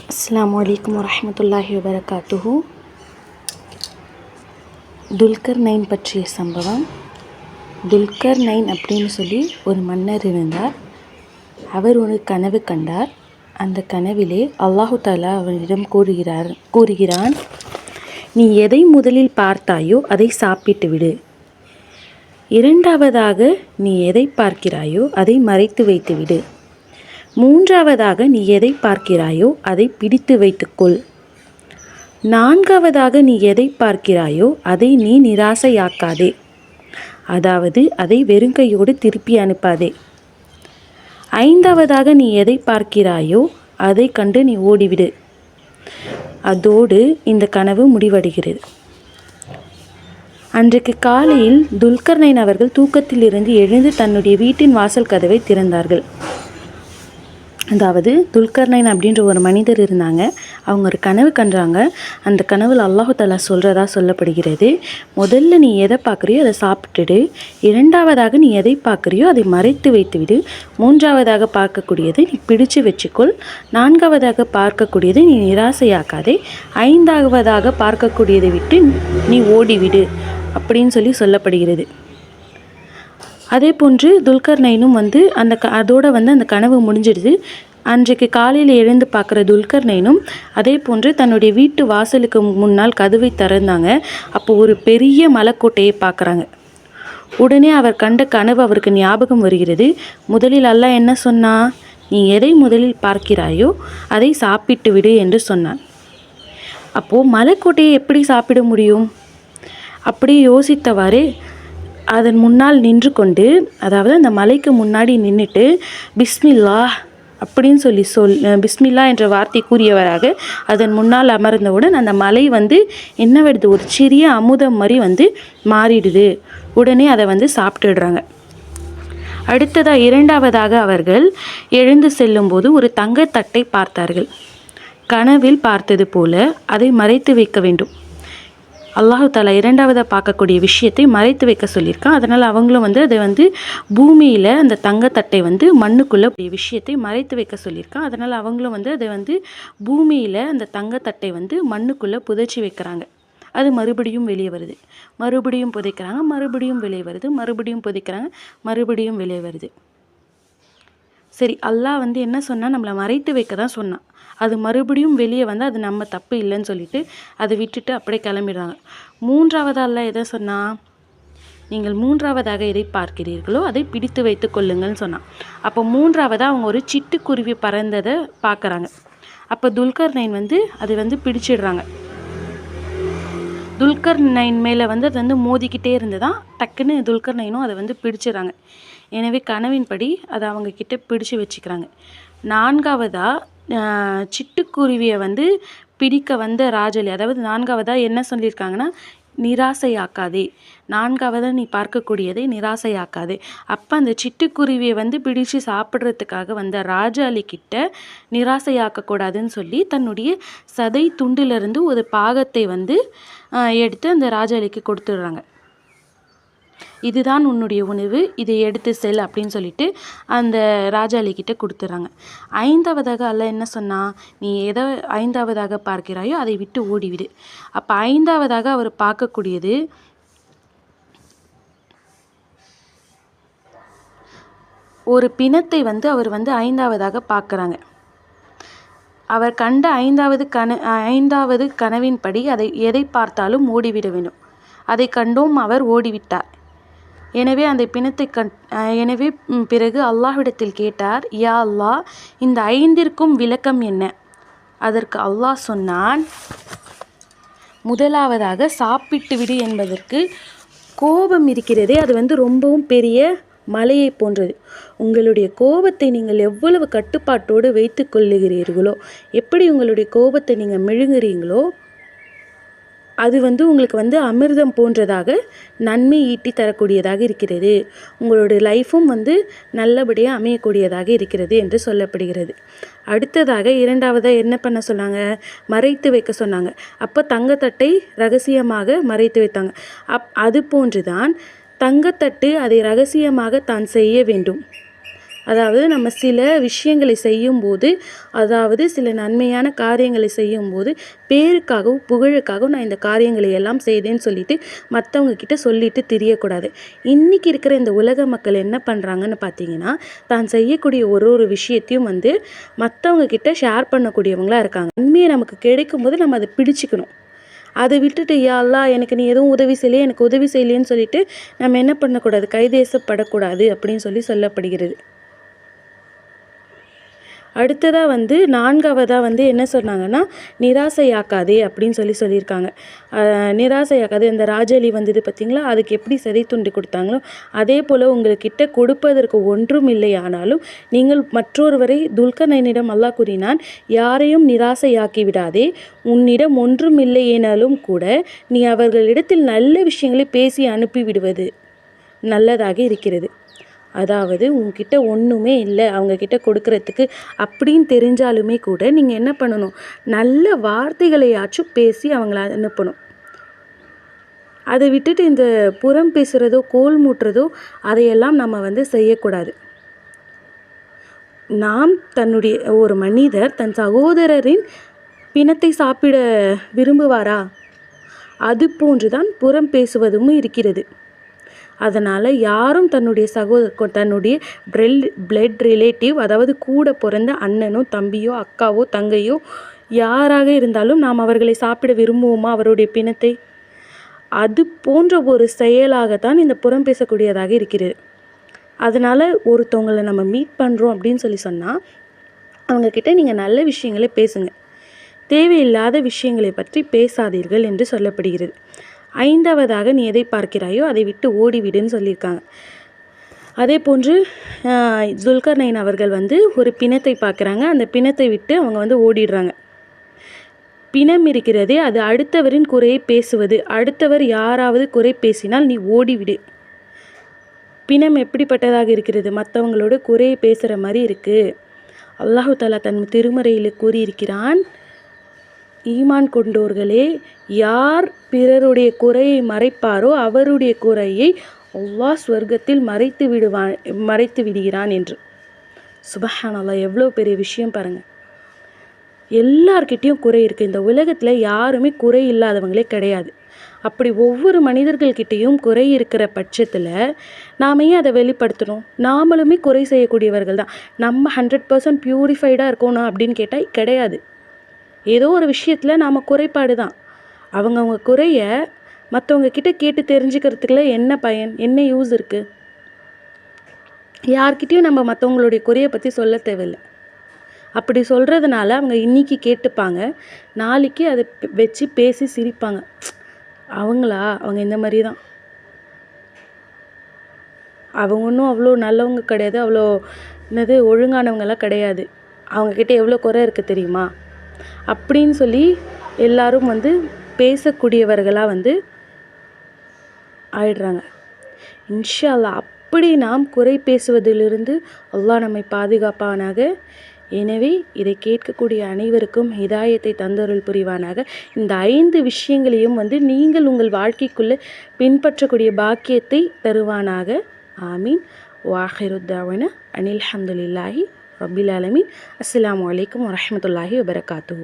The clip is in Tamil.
அஸ்லாம் வலைக்கம் வரமத்துல்லாஹி வபரகாத்துஹு துல்கர் நைன் பற்றிய சம்பவம். துல்கர் நைன் அப்படின்னு சொல்லி ஒரு மன்னர் இருந்தார். அவர் ஒரு கனவு கண்டார். அந்த கனவிலே அல்லாஹு தாலா அவரிடம் கூறுகிறார் கூறுகிறான் நீ எதை முதலில் பார்த்தாயோ அதை சாப்பிட்டு விடு. இரண்டாவதாக நீ எதை பார்க்கிறாயோ அதை மறைத்து வைத்து விடு. மூன்றாவதாக நீ எதை பார்க்கிறாயோ அதை பிடித்து வைத்துக்கொள். நான்காவதாக நீ எதை பார்க்கிறாயோ அதை நீ நிராசையாக்காதே. அதாவது அதை வெறுங்கையோடு திருப்பி அனுப்பாதே. ஐந்தாவதாக நீ எதை பார்க்கிறாயோ அதை கண்டு நீ ஓடிவிடு. அதோடு இந்த கனவு முடிவடைகிறது. அன்றைக்கு காலையில் துல்கர்னைன் அவர்கள் தூக்கத்திலிருந்து எழுந்து தன்னுடைய வீட்டின் வாசல் கதவை திறந்தார்கள். அதாவது துல்கர்ணைன் அப்படின்ற ஒரு மனிதர் இருந்தாங்க. அவங்க ஒரு கனவு கண்டாங்க. அந்த கனவில் அல்லாஹாலா சொல்கிறதா சொல்லப்படுகிறது. முதல்ல நீ எதை பார்க்குறியோ அதை சாப்பிட்டுடு. இரண்டாவதாக நீ எதை பார்க்குறியோ அதை மறைத்து வைத்துவிடு. மூன்றாவதாக பார்க்கக்கூடியதை நீ பிடிச்சு வச்சுக்கொள். நான்காவதாக பார்க்கக்கூடியதை நீ நிராசையாக்காதே. ஐந்தாவதாக பார்க்கக்கூடியதை விட்டு நீ ஓடிவிடு. அப்படின்னு சொல்லி சொல்லப்படுகிறது. அதே போன்று துல்கர்னைனும் வந்து அந்த க அதோட வந்து அந்த கனவு முடிஞ்சிடுது. அன்றைக்கு காலையில் எழுந்து பார்க்குற துல்கர்னைனும் அதே போன்று தன்னுடைய வீட்டு வாசலுக்கு முன்னால் கதவை திறந்தாங்க. அப்போ ஒரு பெரிய மலைக்கோட்டையை பார்க்குறாங்க. உடனே அவர் கண்ட கனவு அவருக்கு ஞாபகம் வருகிறது. முதலில் அல்லா என்ன சொன்னா? நீ எதை முதலில் பார்க்கிறாயோ அதை சாப்பிட்டு விடு என்று சொன்னான். அப்போது மலைக்கோட்டையை எப்படி சாப்பிட முடியும்? அப்படி யோசித்தவாறு அதன் முன்னால் நின்று கொண்டு அதாவது அந்த மலைக்கு முன்னாடி நின்றுட்டு பிஸ்மில்லா அப்படின்னு சொல்லி சொல் பிஸ்மில்லா என்ற வார்த்தை கூறியவராக அதன் முன்னால் அமர்ந்தவுடன் அந்த மலை வந்து என்ன வருது ஒரு சிறிய அமுதம் மாதிரி வந்து மாறிடுது. உடனே அதை வந்து சாப்பிட்டுடுறாங்க. அடுத்ததாக இரண்டாவதாக அவர்கள் எழுந்து செல்லும்போது ஒரு தங்கத்தட்டை பார்த்தார்கள். கனவில் பார்த்தது போல அதை மறைத்து வைக்க வேண்டும். அல்லாஹு தாலா இரண்டாவதாக பார்க்கக்கூடிய விஷயத்தை மறைத்து வைக்க சொல்லியிருக்கான். அதனால் அவங்களும் வந்து அதை வந்து பூமியில் அந்த தங்கத்தட்டை வந்து மண்ணுக்குள்ளே விஷயத்தை மறைத்து வைக்க சொல்லியிருக்கான். அதனால் அவங்களும் வந்து அதை வந்து பூமியில் அந்த தங்கத்தட்டை வந்து மண்ணுக்குள்ளே புதைச்சி வைக்கிறாங்க. அது மறுபடியும் வெளியே வருது. மறுபடியும் புதைக்கிறாங்க மறுபடியும் வெளியே வருது மறுபடியும் புதைக்கிறாங்க மறுபடியும் வெளியே வருது. சரி அல்லாஹ் வந்து என்ன சொன்னால் நம்மளை மறைத்து வைக்க தான் சொன்னான். அது மறுபடியும் வெளியே வந்து அது நம்ம தப்பு இல்லைன்னு சொல்லிட்டு அதை விட்டுட்டு அப்படியே கிளம்பிடுறாங்க. மூன்றாவது எதை சொன்னால் நீங்கள் மூன்றாவதாக எதை பார்க்கிறீர்களோ அதை பிடித்து வைத்து கொள்ளுங்கள்னு சொன்னான். அப்போ மூன்றாவதாக அவங்க ஒரு சிட்டுக்குருவி பறந்ததை பார்க்குறாங்க. அப்போ துல்கர் நைன் வந்து அதை வந்து பிடிச்சிடுறாங்க. துல்கர் நைன் மேலே வந்து அது வந்து மோதிக்கிட்டே இருந்ததான் டக்குன்னு துல்கர் நைனும் அதை வந்து பிடிச்சிடுறாங்க. எனவே கனவின்படி அதை அவங்க கிட்ட பிடிச்சு வச்சுக்கிறாங்க. நான்காவதாக சிட்டுக்குருவியை வந்து பிடிக்க வந்த ராஜலி அதாவது நான்காவதாக என்ன சொல்லியிருக்காங்கன்னா நிராசையாக்காதே. நான்காவதாக நீ பார்க்கக்கூடியதை நிராசையாக்காதே. அப்போ அந்த சிட்டுக்குருவியை வந்து பிடிச்சு சாப்பிட்றதுக்காக வந்த ராஜாளி கிட்ட நிராசையாக்கக்கூடாதுன்னு சொல்லி தன்னுடைய சதை துண்டிலிருந்து ஒரு பாகத்தை வந்து எடுத்து அந்த ராஜாளிக்கு கொடுத்துடுறாங்க. இதுதான் உன்னுடைய உணவு இதை எடுத்து செல் அப்படின்னு சொல்லிட்டு அந்த ராஜாளி கிட்ட கொடுத்துட்றாங்க ஐந்தாவதாக அல்ல என்ன சொன்னால் நீ எதை ஐந்தாவதாக பார்க்கிறாயோ அதை விட்டு ஓடிவிடு. அப்போ ஐந்தாவதாக அவர் பார்க்கக்கூடியது ஒரு பிணத்தை வந்து அவர் வந்து ஐந்தாவதாக பார்க்குறாங்க. அவர் கண்ட ஐந்தாவது கன ஐந்தாவது கனவின்படி அதை எதை பார்த்தாலும் ஓடிவிட வேண்டும். அதை கண்டும் அவர் ஓடிவிட்டார். எனவே அந்த பிணத்தை கண் எனவே பிறகு அல்லாஹ்விடத்தில் கேட்டார் யா அல்லாஹ் இந்த ஐந்திற்கும் விளக்கம் என்ன? அதற்கு அல்லாஹ் சொன்னான் முதலாவதாக சாப்பிட்டு விடு என்பதற்கு கோபம் இருக்கிறதே அது வந்து ரொம்பவும் பெரிய மலையை போன்றது. உங்களுடைய கோபத்தை நீங்கள் எவ்வளவு கட்டுப்பாட்டோடு வைத்து கொள்ளுகிறீர்களோ எப்படி உங்களுடைய கோபத்தை நீங்கள் மெழுங்குறீங்களோ அது வந்து உங்களுக்கு வந்து அமிர்தம் போன்றதாக நன்மை ஈட்டி தரக்கூடியதாக இருக்கிறது. உங்களுடைய லைஃப்பும் வந்து நல்லபடியாக அமையக்கூடியதாக இருக்கிறது என்று சொல்லப்படுகிறது. அடுத்ததாக இரண்டாவதாக என்ன பண்ண சொன்னாங்க? மறைத்து வைக்க சொன்னாங்க. அப்போ தங்கத்தட்டை ரகசியமாக மறைத்து வைத்தாங்க. அப் அது போன்று தான் தங்கத்தட்டு அதை ரகசியமாக தான் செய்ய வேண்டும். அதாவது நம்ம சில விஷயங்களை செய்யும்போது அதாவது சில நன்மையான காரியங்களை செய்யும்போது பேருக்காகவும் புகழுக்காகவும் நான் இந்த காரியங்களை எல்லாம் செய்தேன்னு சொல்லிட்டு மற்றவங்க கிட்ட சொல்லிட்டு தெரியக்கூடாது. இன்றைக்கி இருக்கிற இந்த உலக மக்கள் என்ன பண்ணுறாங்கன்னு பார்த்தீங்கன்னா தான் செய்யக்கூடிய ஒரு ஒரு விஷயத்தையும் வந்து மற்றவங்க கிட்ட ஷேர் பண்ணக்கூடியவங்களாக இருக்காங்க. உண்மையை நமக்கு கிடைக்கும் போது நம்ம அதை பிடிச்சிக்கணும். அதை விட்டுட்டு யா எனக்கு நீ எதுவும் உதவி செய்யலையே எனக்கு உதவி செய்யலையேன்னு சொல்லிட்டு நம்ம என்ன பண்ணக்கூடாது? கைதேசப்படக்கூடாது அப்படின்னு சொல்லி சொல்லப்படுகிறது. அடுத்ததாக வந்து நான்காவதாக வந்து என்ன சொன்னாங்கன்னா நிராசையாக்காதே அப்படின்னு சொல்லி சொல்லியிருக்காங்க. அஹ் நிராசையாக்காதே இந்த ராஜலி வந்தது பார்த்தீங்களா? அதுக்கு எப்படி சதை துண்டு கொடுத்தாங்களோ அதே போல் உங்கள்கிட்ட கொடுப்பதற்கு ஒன்றும் இல்லை. ஆனாலும் நீங்கள் மற்றொருவரை துல்கர்ணைனிடம் அல்லாஹ் கூறினான் யாரையும் நிராசையாக்கி விடாதே உன்னிடம் ஒன்றும் இல்லையேனாலும் கூட நீ அவர்களிடத்தில் நல்ல விஷயங்களை பேசி அனுப்பி விடுவது நல்லதாக இருக்கிறது. அதாவது உங்ககிட்ட ஒன்றுமே இல்லை அவங்கக்கிட்ட கொடுக்கறதுக்கு அப்படின்னு தெரிஞ்சாலுமே கூட நீங்கள் என்ன பண்ணணும்? நல்ல வார்த்தைகளையாச்சும் பேசி அவங்கள அனுப்பணும். அதை விட்டுட்டு இந்த புறம் பேசுகிறதோ கோல் மூட்டுறதோ அதையெல்லாம் நம்ம வந்து செய்யக்கூடாது. நாம் தன்னுடைய ஒரு மனிதர் தன் சகோதரரின் பிணத்தை சாப்பிட விரும்புவாரா? அது போன்றுதான் புறம் பேசுவதும் இருக்கிறது. அதனால் யாரும் தன்னுடைய சகோதர தன்னுடைய பிரெல் பிளட் ரிலேட்டிவ் அதாவது கூட பிறந்த அண்ணனோ தம்பியோ அக்காவோ தங்கையோ யாராக இருந்தாலும் நாம் அவர்களை சாப்பிட விரும்புவோமா அவருடைய பிணத்தை? அது போன்ற ஒரு செயலாகத்தான் இந்த புறம் பேசக்கூடியதாக இருக்கிறது. அதனால் ஒருத்தவங்களை நம்ம மீட் பண்ணுறோம் அப்படின்னு சொல்லி சொன்னால் அவங்கக்கிட்ட நீங்கள் நல்ல விஷயங்களை பேசுங்க. தேவையில்லாத விஷயங்களை பற்றி பேசாதீர்கள் என்று சொல்லப்படுகிறது. ஐந்தாவதாக நீ எதை பார்க்கிறாயோ அதை விட்டு ஓடிவிடுன்னு சொல்லியிருக்காங்க. அதே போன்று துல்கர்னைன் அவர்கள் வந்து ஒரு பிணத்தை பார்க்குறாங்க. அந்த பிணத்தை விட்டு அவங்க வந்து ஓடிடுறாங்க. பிணம் இருக்கிறதே அது அடுத்தவரின் குறையை பேசுவது. அடுத்தவர் யாராவது குறை பேசினால் நீ ஓடிவிடு. பிணம் எப்படிப்பட்டதாக இருக்கிறது? மற்றவங்களோட குறையை பேசுகிற மாதிரி இருக்குது அல்லாஹு தாலா தன் திருமறையில் கூறியிருக்கிறான் ஈமான் கொண்டோர்களே யார் பிறருடைய குறையை மறைப்பாரோ அவருடைய குறையை அல்லாஹ் ஸ்வர்க்கத்தில் மறைத்து விடுவான் மறைத்து விடுகிறான் என்று. சுபஹானல்லா எவ்வளோ பெரிய விஷயம் பாருங்கள் எல்லார்கிட்டேயும் குறை இருக்குது இந்த உலகத்தில் யாருமே குறை இல்லாதவங்களே கிடையாது. அப்படி ஒவ்வொரு மனிதர்கள்கிட்டேயும் குறை இருக்கிற பட்சத்தில் நாம் ஏன் அதை வெளிப்படுத்தணும்? நாமளுமே குறை செய்யக்கூடியவர்கள் தான். நம்ம ஹண்ட்ரட் பர்சன்ட் ப்யூரிஃபைடாக இருக்கணும் அப்படின்னு கேட்டால் கிடையாது. ஏதோ ஒரு விஷயத்தில் நாம் குறைபாடு தான் அவங்கவுங்க குறைய மற்றவங்க கிட்ட கேட்டு தெரிஞ்சுக்கிறதுக்குள்ள என்ன பயன் என்ன யூஸ் இருக்குது யார்கிட்டேயும் நம்ம மற்றவங்களுடைய குறையை பற்றி சொல்ல தேவையில்லை. அப்படி சொல்கிறதுனால அவங்க இன்னைக்கு கேட்டுப்பாங்க நாளைக்கு அதை வச்சு பேசி சிரிப்பாங்க. அவங்களா? அவங்க இந்த மாதிரி தான் அவங்க ஒன்றும் அவ்வளோ நல்லவங்க கிடையாது அவ்வளோ என்னது ஒழுங்கானவங்கெல்லாம் கிடையாது. அவங்கக்கிட்ட எவ்வளோ குறை இருக்குது தெரியுமா? அப்படின்னு சொல்லி எல்லாரும் வந்து பேசக்கூடியவர்களாக வந்து ஆயிடுறாங்க. இன்ஷா அல்லாஹ் அப்படி நாம் குறை பேசுவதிலிருந்து அல்லாஹ் நம்மை பாதுகாப்பானாக. எனவே இதை கேட்கக்கூடிய அனைவருக்கும் ஹிதாயத்தை தந்தருள் புரிவானாக. இந்த ஐந்து விஷயங்களையும் வந்து நீங்கள் உங்கள் வாழ்க்கைக்குள்ளே பின்பற்றக்கூடிய பாக்கியத்தை தருவானாக. ஆமீன். வாஹிருத்தாவின அனில் அஹமதுல்லாஹி ரபில் ஆலமீன். அஸ்லாம் வலைக்கம் வரமத்துல்லாஹி வபரகாத்து